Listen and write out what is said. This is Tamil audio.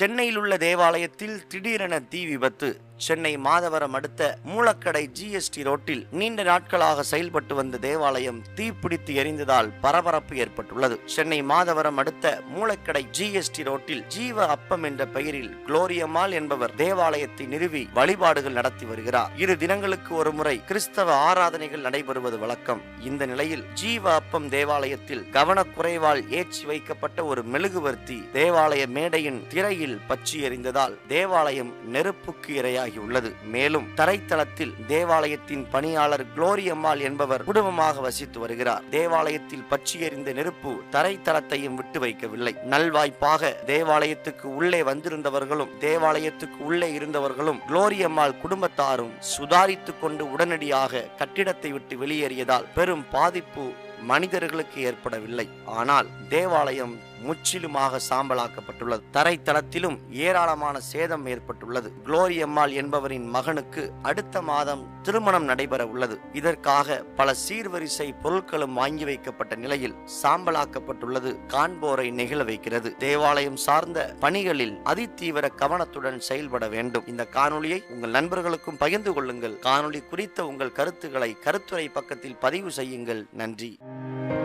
சென்னையில் உள்ள தேவாலயத்தில் திடீரென தீ விபத்து. சென்னை மாதவரம் அடுத்த மூலக்கடை ஜிஎஸ்டி ரோட்டில் நீண்ட நாட்களாக செயல்பட்டு வந்த தேவாலயம் தீப்பிடித்து எரிந்ததால் பரபரப்பு ஏற்பட்டுள்ளது. சென்னை மாதவரம் அடுத்த மூலக்கடை ஜிஎஸ்டி ரோட்டில் ஜீவ அப்பம் என்ற பெயரில் குளோரியம்மாள் என்பவர் தேவாலயத்தை நிறுவி வழிபாடுகள் நடத்தி வருகிறார். இரு தினங்களுக்கு ஒரு முறை கிறிஸ்தவ ஆராதனைகள் நடைபெறுவது வழக்கம். இந்த நிலையில் ஜீவ அப்பம் தேவாலயத்தில் கவனக்குறைவால் ஏற்றி வைக்கப்பட்ட ஒரு மெழுகுவர்த்தி தேவாலய மேடையின் திரையில் பற்றி எறிந்ததால் தேவாலயம் நெருப்புக்கு இரையாகியுள்ளது மேலும் தரைத்தளத்தில் தேவாலயத்தின் பணியாளர் குளோரியம்மாள் என்பவர் குடும்பமாக வசித்து வருகிறார். தேவாலயத்தில் பற்றி எறிந்த நெருப்பு தரைத்தளத்தையும் விட்டு வைக்கவில்லை. நல்வாய்ப்பாக தேவாலயத்துக்கு உள்ளே வந்திருந்தவர்களும் தேவாலயத்துக்கு உள்ளே இருந்தவர்களும் குளோரியம்மாள் குடும்பத்தாரும் சுதாரித்துக் கொண்டு உடனடியாக கட்டிடத்தை விட்டு வெளியேறியதால் பெரும் பாதிப்பு மனிதர்களுக்கு ஏற்படவில்லை. ஆனால் தேவாலயம் முற்றிலுமாக சாம்பலாக்கப்பட்டுள்ளது. தரைத்தளத்திலும் ஏராளமான சேதம் ஏற்பட்டுள்ளது. குளோரியம்மாள் என்பவரின் மகனுக்கு அடுத்த மாதம் திருமணம் நடைபெற உள்ளது. இதற்காக பல சீர்வரிசை பொருட்களும் வாங்கி வைக்கப்பட்ட நிலையில் சாம்பலாக்கப்பட்டுள்ளது. காண்போரை நெகிழ வைக்கிறது. தேவாலயம் சார்ந்த பணிகளில் அதிதீவிர கவனத்துடன் செயல்பட வேண்டும். இந்த காணொலியை உங்கள் நண்பர்களுக்கும் பகிர்ந்து கொள்ளுங்கள். காணொலி குறித்த உங்கள் கருத்துக்களை கருத்துரை பக்கத்தில் பதிவு செய்யுங்கள். நன்றி. Thank you.